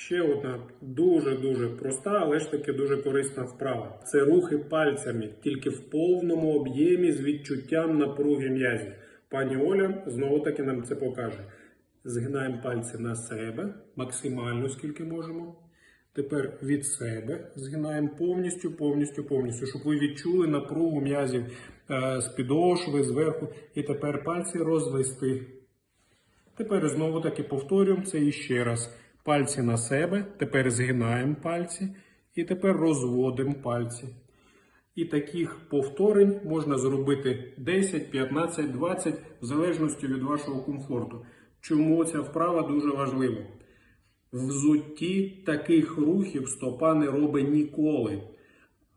Ще одна дуже-дуже проста, але ж таки дуже корисна вправа. Це рухи пальцями, тільки в повному об'ємі з відчуттям напруги м'язів. Пані Оля знову таки нам це покаже. Згинаємо пальці на себе максимально, скільки можемо. Тепер від себе згинаємо повністю, повністю, повністю, щоб ви відчули напругу м'язів е, з підошви, зверху. І тепер пальці розвести. Тепер знову таки повторюємо це іще раз. Пальці на себе, тепер згинаємо пальці і тепер розводимо пальці. І таких повторень можна зробити 10, 15, 20 в залежності від вашого комфорту. Чому ця вправа дуже важлива? Взутті таких рухів стопа не робить ніколи.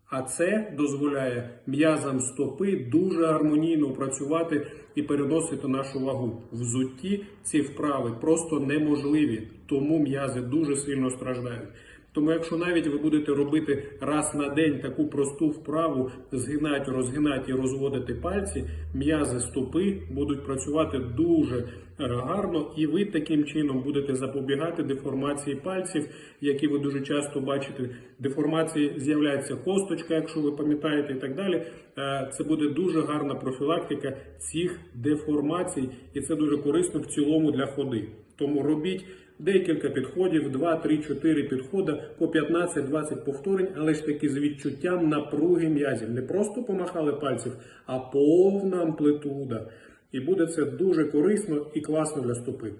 А це дозволяє м'язам стопи дуже гармонійно працювати і переносити нашу вагу. Взутті ці вправи просто неможливі, тому м'язи дуже сильно страждають. Тому, якщо навіть ви будете робити раз на день таку просту вправу, згинати, розгинати і розводити пальці, м'язи стопи будуть працювати дуже е, гарно, і ви таким чином будете запобігати деформації пальців, які ви дуже часто бачите. Деформації з'являється косточка, якщо ви пам'ятаєте, і так далі. Е, Це буде дуже гарна профілактика цих деформацій, і це дуже корисно в цілому для ходи. Тому робіть декілька підходів, 2, 3, 4 підходи по 15-20 повторень, але ж таки з відчуттям напруги м'язів. Не просто помахали пальців, а повна амплитуда. І буде це дуже корисно і класно для стопи.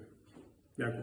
Дякую.